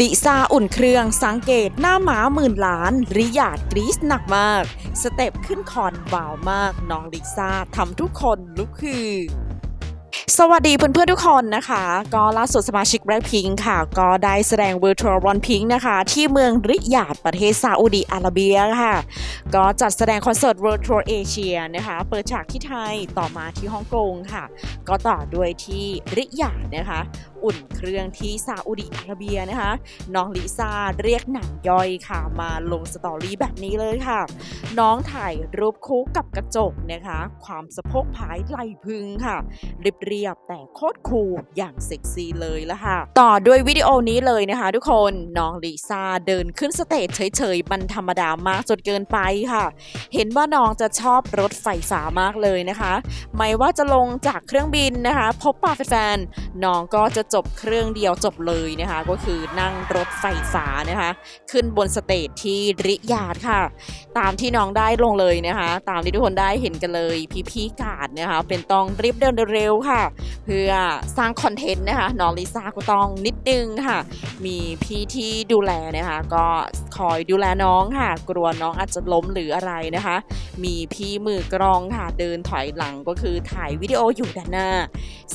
ลิซาอุ่นเครื่องสังเกตหน้าหมาหมื่นล้านริยาดกรีสหนักมาก สเต็ปขึ้นคอนบ่าวมาก น้องลิซาทำทุกคนลุกคือสวัสดีเพื่อนๆทุกคนนะคะ ก็ล่าสุดสมาชิกแบล็คพิงค่ะ ก็ได้แสดง Virtual Run Pink นะคะ ที่เมืองริยาดประเทศซาอุดีอาระเบียค่ะก็จัดแสดงคอนเสิร์ต Virtual Asia นะคะ เปิดฉากที่ไทยต่อมาที่ฮ่องกงค่ะ ก็ต่อด้วยที่ริยาดนะคะ อุ่นเครื่องที่ซาอุดิอาระเบียนะคะ น้องลิซ่าเรียกหนังย่อยค่ะ มาลงสตอรี่แบบนี้เลยค่ะ น้องถ่ายรูปคู่กับกระจกนะคะ ความสะโพกผายไหลพึงค่ะเรียบๆแต่โคตรคูลอย่างเซ็กซี่เลยละค่ะ ต่อด้วยวิดีโอนี้เลยนะคะ ทุกคนน้องลิซ่าเดินขึ้นสเตจเฉยๆมันธรรมดามากจนเกินไปค่ะ เห็นว่าน้องจะชอบรถไฟฟ้ามากเลยนะคะ ไม่ว่าจะลงจากเครื่องบินนะคะ พบปะแฟนๆน้องก็จะจบเครื่องเดียวจบเลยนะคะ ก็คือนั่งรถไฟฟ้านะคะ ขึ้นบนสเตจที่ริยาดค่ะ ตามที่น้องได้ลงเลยนะคะ ตามที่ทุกคนได้เห็นกันเลยพี่ๆกาดนะคะ เป็นต้องรีบเดินเร็วๆค่ะ เพื่อสร้างคอนเทนต์นะคะน้องลิซ่าก็ต้องนิดนึงค่ะ มีพี่ที่ดูแลนะคะ ก็ คอยดูแลน้องค่ะ กลัวน้องอาจจะล้มหรืออะไรนะคะ มีพี่มือกรองค่ะเดินถอยหลังก็คือถ่ายวิดีโออยู่ด้านหน้า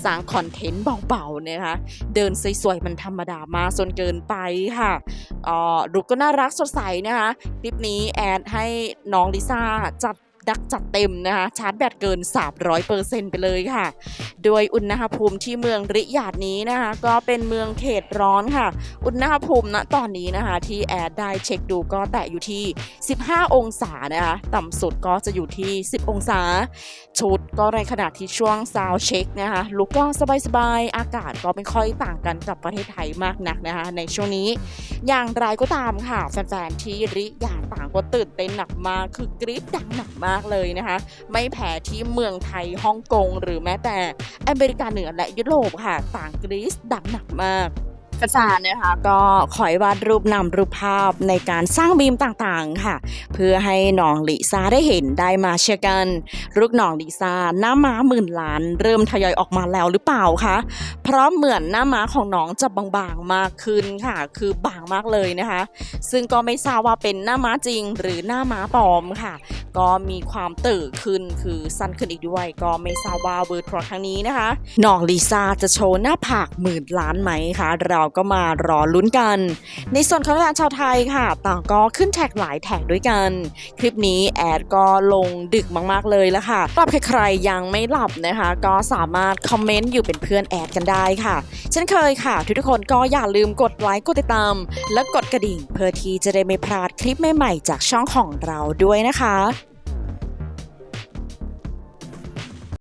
สร้างคอนเทนต์เบาๆนะคะ เดินสวยๆมันธรรมดามากจนเกินไปค่ะออลุกก็น่ารักสดใสนะคะ คลิปนี้แอดให้น้องลิซ่าจัด ดักจัดเต็มนะคะชาร์จแบตเกิน 300%ไปเลยค่ะ โดยอุณหภูมิที่เมืองริยาดนี้นะคะก็เป็นเมืองเขตร้อนค่ะ อุณหภูมิณตอนนี้นะคะที่แอดได้เช็คดูก็แตะอยู่ที่ 15 องศานะคะต่ำสุดก็จะอยู่ที่ 10 องศา ชุดก็ในขณะที่ช่วงซาวเช็คนะคะลุกก็สบายๆ อากาศก็ไม่ค่อยต่างกันกับประเทศไทยมากนักนะคะในช่วงนี้ อย่างไรก็ตามค่ะแฟนๆที่ริยาดต่างก็ตื่นเต้นหนักมากคือกรี๊ดดังหนักมากเลยนะคะ ไม่แพ้ที่เมืองไทยฮ่องกงหรือแม้แต่อเมริกาเหนือและยุโรปค่ะต่างกรี๊ดดังหนักมาก กระจานนะคะก็ขอยวาดรูปนำรูปภาพในการสร้างบีมต่างๆค่ะ เพื่อให้น้องลิซ่าได้เห็นได้มาเชียร์กันลูกน้องลิซ่าหน้าม้าหมื่นล้าน เริ่มทยอยออกมาแล้วหรือเปล่าคะเพราะเหมือนหน้าม้าของน้องจะบางๆมากขึ้นค่ะ คือบางมากเลยนะคะ ซึ่งก็ไม่ทราบว่าเป็นหน้าม้าจริงหรือหน้าม้าปลอมค่ะ ก็มีความตื่นขึ้นคือสั้นขึ้นอีกด้วย ก็ไม่ทราบว่าเวิร์ดทรครั้งนี้นะคะน้องลิซ่าจะโชว์หน้าผากหมื่นล้านไหมคะเราก็มารอลุ้นกัน ในส่วนของแฟนชาวไทยค่ะ ต่างก็ขึ้นแท็กหลายแท็กด้วยกัน คลิปนี้แอดก็ลงดึกมากๆเลยละค่ะสำหรับใครๆยังไม่หลับนะคะ ก็สามารถคอมเมนต์อยู่เป็นเพื่อนแอดกันได้ค่ะเช่นเคยค่ะ ทุกๆคนก็อย่าลืมกดไลค์กดติดตาม และกดกระดิ่ง เพื่อที่จะได้ไม่พลาดคลิปใหม่ๆจากช่องของเราด้วยนะคะ